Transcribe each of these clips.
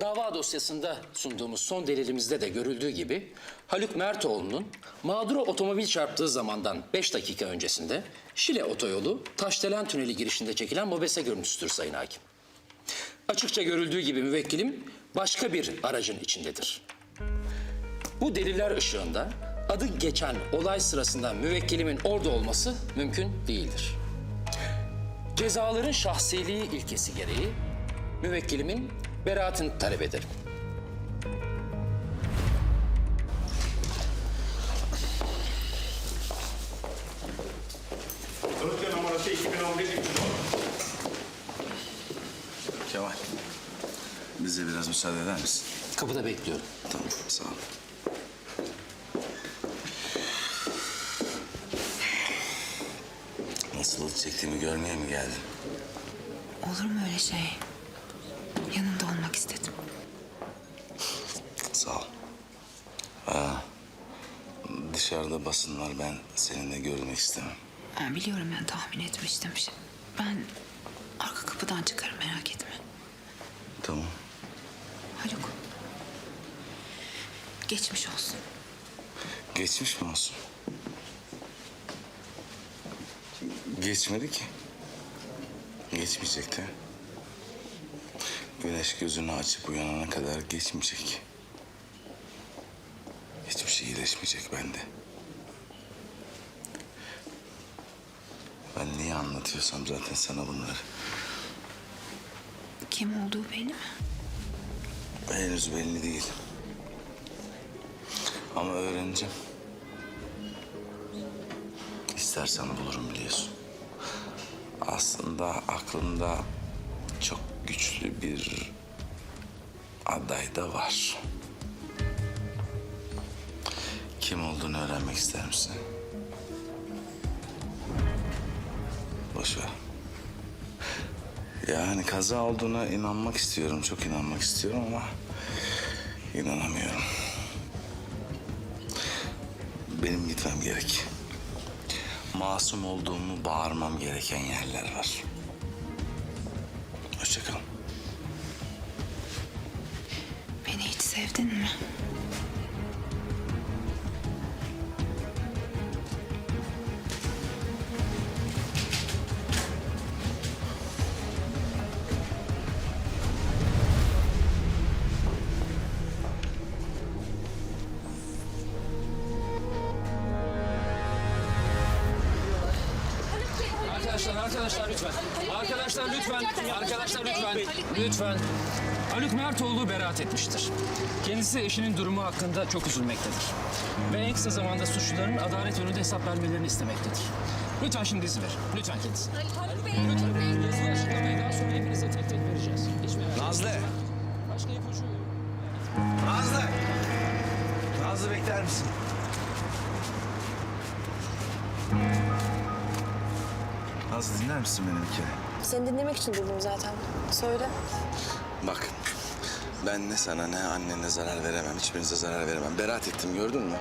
Dava dosyasında sunduğumuz son delilimizde de görüldüğü gibi Haluk Mertoğlu'nun mağduru otomobil çarptığı zamandan 5 dakika öncesinde Şile Otoyolu Taşdelen Tüneli girişinde çekilen mobese görüntüsüdür Sayın Hakim. Açıkça görüldüğü gibi müvekkilim başka bir aracın içindedir. Bu deliller ışığında adı geçen olay sırasında müvekkilimin orada olması mümkün değildir. Cezaların şahsiliği ilkesi gereği müvekkilimin beraatini talep ederim. Dosya numarası 2011 310. Kemal. Bize biraz müsaade eder misin? Kapıda bekliyorum. Tamam, sağ ol. Nasıl çektiğimi görmeye mi geldin? Olur mu öyle şey? Sağ ol. Aa, dışarıda basın var. Ben seninle görülmek istemem. Ha, biliyorum ben tahmin etmiştim. Ben arka kapıdan çıkarım merak etme. Tamam. Haluk. Geçmiş olsun. Geçmiş mi olsun? Geçmedi ki. Geçmeyecek de. Güneş gözünü açıp uyanana kadar geçmeyecek. Şey iyileşmeyecek bende. Ben niye anlatıyorsam zaten sana bunları. Kim olduğu belli mi? Henüz belli değil. Ama öğreneceğim. İstersen bulurum biliyorsun. Aslında aklımda çok güçlü bir aday da var. Kim olduğunu öğrenmek ister misin? Boş ver. Yani kaza olduğuna inanmak istiyorum, çok inanmak istiyorum ama inanamıyorum. Benim gitmem gerek. Masum olduğumu bağırmam gereken yerler var. Hoşça kal. Beni hiç sevdin mi? Lütfen. Arkadaşlar lütfen. Arkadaşlar lütfen. Lütfen. Haluk Mertoğlu beraat etmiştir. Kendisi eşinin durumu hakkında çok üzülmektedir. Ve en kısa zamanda suçluların adalet önünde hesap vermelerini istemektedir. Lütfen şimdi izin ver. Lütfen kendisi. Haluk Bey, Lütfen. Yazılı açıklamayı daha sonra hepinize tek tek vereceğiz. Hiç merak. Nazlı! Başka ipucu. Nazlı! Nazlı bekler misin? Nazlı dinler misin beni bir kere? Seni dinlemek için durdum zaten. Söyle. Bak, ben ne sana ne annene zarar veremem, hiçbirinize zarar veremem. Beraat ettim gördün mü?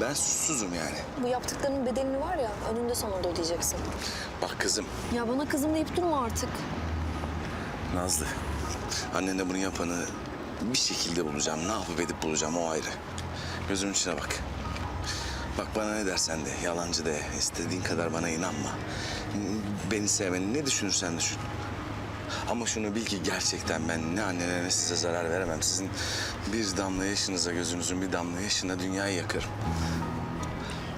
Ben suçsuzum yani. Bu yaptıklarının bedelini var ya önünde sonunda ödeyeceksin. Bak kızım, Ya bana kızım deyip durma artık. Nazlı. Annene bunu yapanı bir şekilde bulacağım. Ne yapıp edip bulacağım o ayrı. Gözümün içine bak. Bak bana ne dersen de, yalancı de, istediğin kadar bana inanma. Beni sevmeni ne düşünürsen düşün. Ama şunu bil ki gerçekten ben ne annene ne size zarar veremem. Sizin bir damla yaşınıza, gözünüzün bir damla yaşına dünyayı yakarım.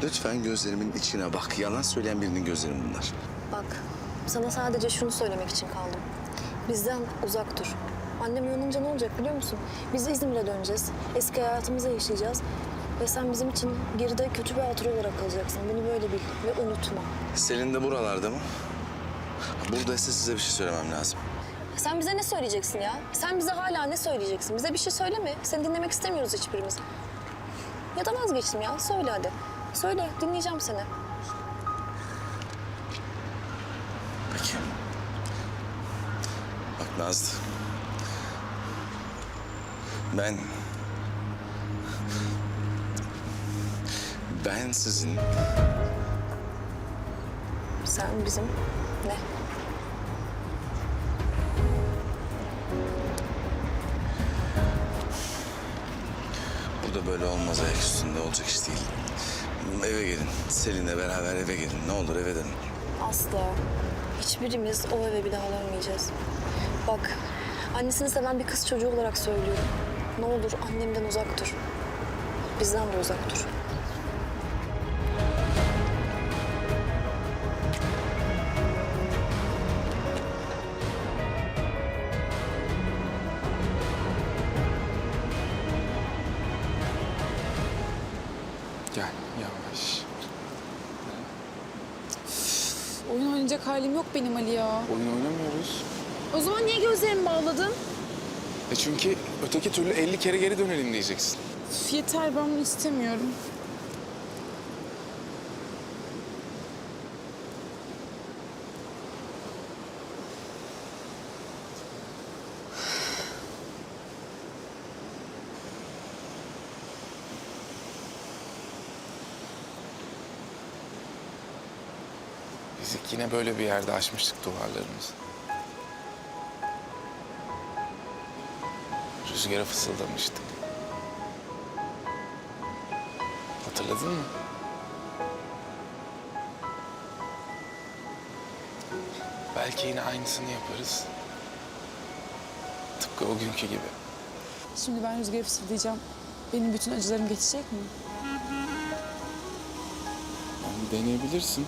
Lütfen gözlerimin içine bak. Yalan söyleyen birinin gözleri bunlar. Bak sana sadece şunu söylemek için kaldım. Bizden uzak dur. Annem uyanınca ne olacak biliyor musun? Biz İzmir'e döneceğiz. Eski hayatımızı yaşayacağız. Ve sen bizim için geride kötü bir hatıra olarak kalacaksın. Bunu böyle bil ve unutma. Selin de buralarda mı? Buradaysa size bir şey söylemem lazım. Sen bize ne söyleyeceksin ya? Sen bize hala ne söyleyeceksin? Bize bir şey söyleme. Seni dinlemek istemiyoruz hiçbirimiz. Ya da vazgeçtim ya. Söyle hadi. Söyle, dinleyeceğim seni. Peki. Bak Nazlı. Ben... Ben sizin Sen bizim ne? burada böyle olmaz ayak üstünde olacak iş değil. Eve gelin. Selin'le beraber eve gelin. Ne olur eve dönün. Asla. Hiçbirimiz o eve bir daha dönmeyeceğiz. Bak, annesini seven bir kız çocuğu olarak söylüyorum. Ne olur annemden uzak dur. Bizden de uzak dur. Gel yavaş. Oyun oynayacak halim yok benim Ali ya. Oyun oynamıyoruz. O zaman niye gözlerimi bağladın? E çünkü öteki türlü 50 kere geri dönelim diyeceksin. Üf, yeter ben bunu istemiyorum. Biz yine böyle bir yerde açmıştık duvarlarımızı. Rüzgara fısıldamıştık. Hatırladın mı? Belki yine aynısını yaparız. Tıpkı o günkü gibi. Şimdi ben rüzgarı fısıldayacağım. Benim bütün acılarım geçecek mi? Yani deneyebilirsin.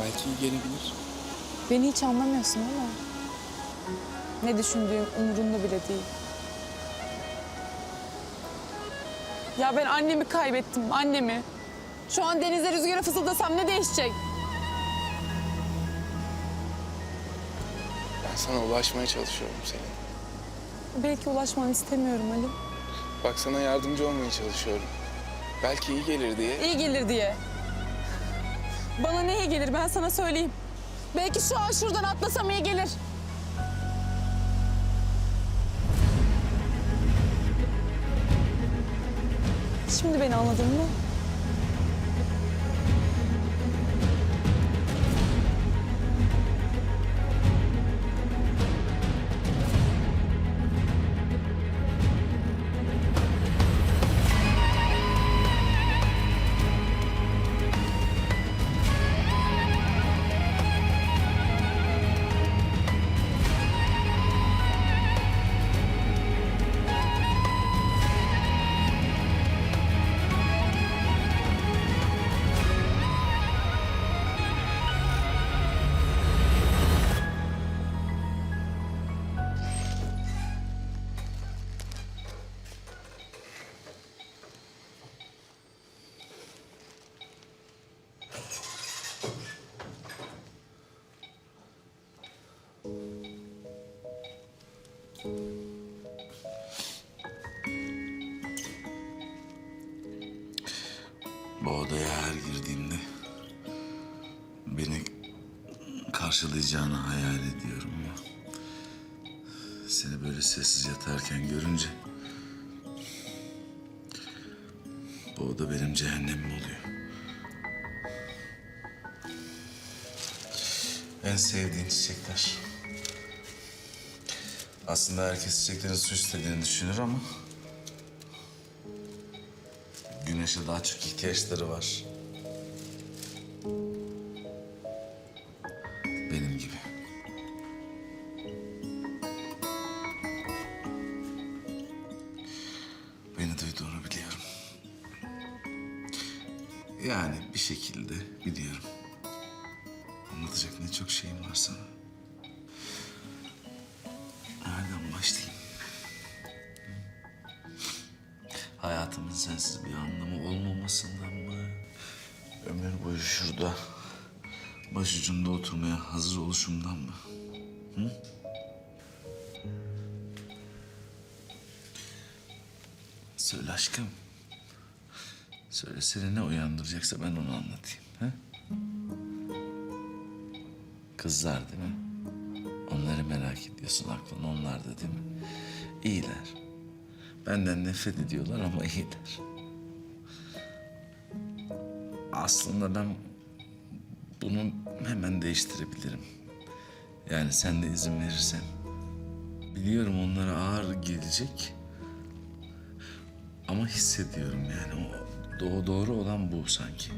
Belki iyi gelebilir. Beni hiç anlamıyorsun değil mi? Ne düşündüğüm umurunda bile değil. Ya ben annemi kaybettim, annemi. Şu an denize rüzgara fısıldasam ne değişecek? Ben sana ulaşmaya çalışıyorum senin. Belki ulaşmanı istemiyorum Ali. Bak sana yardımcı olmaya çalışıyorum. Belki iyi gelir diye. İyi gelir diye. Bana ne iyi gelir ben sana söyleyeyim. Belki şu an şuradan atlasam iyi gelir. Şimdi beni anladın mı? Bu odaya her girdiğimde beni karşılayacağını hayal ediyorum ya. Seni böyle sessiz yatarken görünce bu oda benim cehennemim oluyor. En sevdiğin çiçekler. Aslında herkes çiçeklerin su istediğini düşünür ama güneşe daha çok ihtiyaçları var. Benim gibi. Beni duyduğunu biliyorum. Yani bir şekilde biliyorum. Anlatacak ne çok şeyim var sana. Hayatımın sensiz bir anlamı olmamasından mı? Ömür boyu şurada başucumda oturmaya hazır oluşumdan mı? Hı? Söyle aşkım. Söyle seni ne uyandıracaksa ben onu anlatayım. He? Kızlar değil mi? Onları merak ediyorsun aklın onlarda değil mi? İyiler. Benden nefret ediyorlar ama iyiler. Aslında ben bunu hemen değiştirebilirim. Yani sen de izin verirsen. Biliyorum onlara ağır gelecek. Ama hissediyorum yani o, doğru olan bu sanki.